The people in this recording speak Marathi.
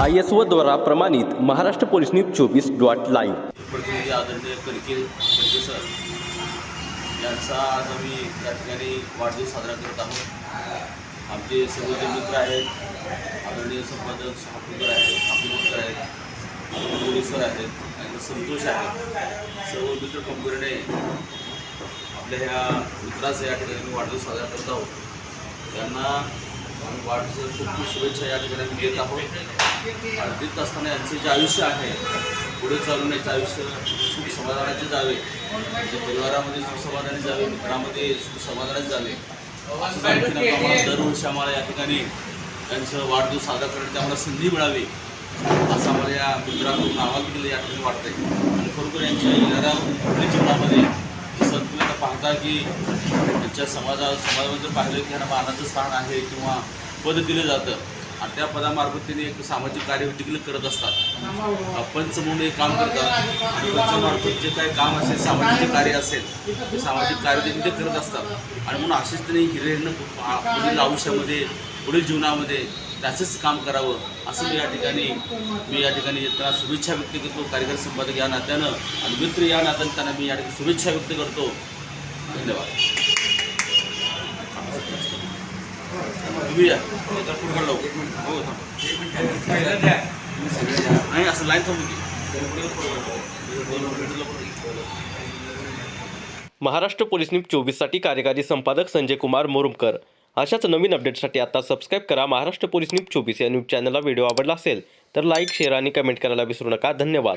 आय एस द्वारा प्रमाणित महाराष्ट्र पोलीस न्यूज चोवीस डॉट लाईव्ह. प्रतिनिधी आदरणीय कणके सर यांचा आज आम्ही या ठिकाणी वाढदिवस साजरा करत आहोत. आमचे सर्व जे मित्र आहेत आदरणीय संपादक सहापूरकर आहेत अभिमुखकर आहेत आदरणीय आहेत आणि संतोष आहे. सर्व मित्र कंपनीने आपल्या ह्या मित्राचा या ठिकाणी वाढदिवस साजरा करत आहोत. त्यांना आम्ही वाढदिवस खूप खूप शुभेच्छा या ठिकाणी आम्ही देत आहोत. आणि देत असताना यांचं जे आयुष्य आहे पुढे चालून याचं आयुष्य सुख समाधानाचे जावे. त्यांच्या परिवारामध्ये सुख समाधानी जावे. मित्रामध्ये सुख समाधानाचे जावे आम्हाला दरवर्षी आम्हाला या ठिकाणी त्यांचं वाढदिवस साजरा करण्याची आम्हाला संधी मिळावी. असं आम्हाला या मित्राकडून आवाहन केलं या ठिकाणी वाटतंय. आणि खरोखर यांच्या येणाऱ्या जीवनामध्ये आता पाहता की त्यांच्या समाजा समाजामध्ये पाहिलं की ह्यांना मानाचं स्थान आहे किंवा पद दिलं जातं आणि त्या पदामार्फत त्यांनी एक सामाजिक कार्य देखील करत असतात. पंच म्हणून एक काम करतात आणि पंचामार्फत जे काही काम असेल सामाजिक कार्य असेल ते सामाजिक कार्य देखील ते करत असतात. आणि म्हणून असेच त्यांनी हिरेनं पुढील आयुष्यामध्ये पुढील जीवनामध्ये त्याचंच काम करावं असं मी या ठिकाणी मी या ठिकाणी त्यांना शुभेच्छा व्यक्त करतो. कार्यकारी संपादक या नात्यानं आणि मित्र या नात्यानं त्यांना मी या ठिकाणी शुभेच्छा व्यक्त करतो. धन्यवाद. नाही असं लाईन थांबू महाराष्ट्र पोलीस न्यूज चोवीससाठी कार्यकारी संपादक संजय कुमार मोरुमकर. अशाच नवीन अपडेटसाठी आता सबस्क्राईब करा महाराष्ट्र पोलीस न्यूज चोवीस या न्यूज चॅनलला व्हिडिओ आवडला असेल तर लाईक शेअर आणि कमेंट करायला विसरू नका. धन्यवाद.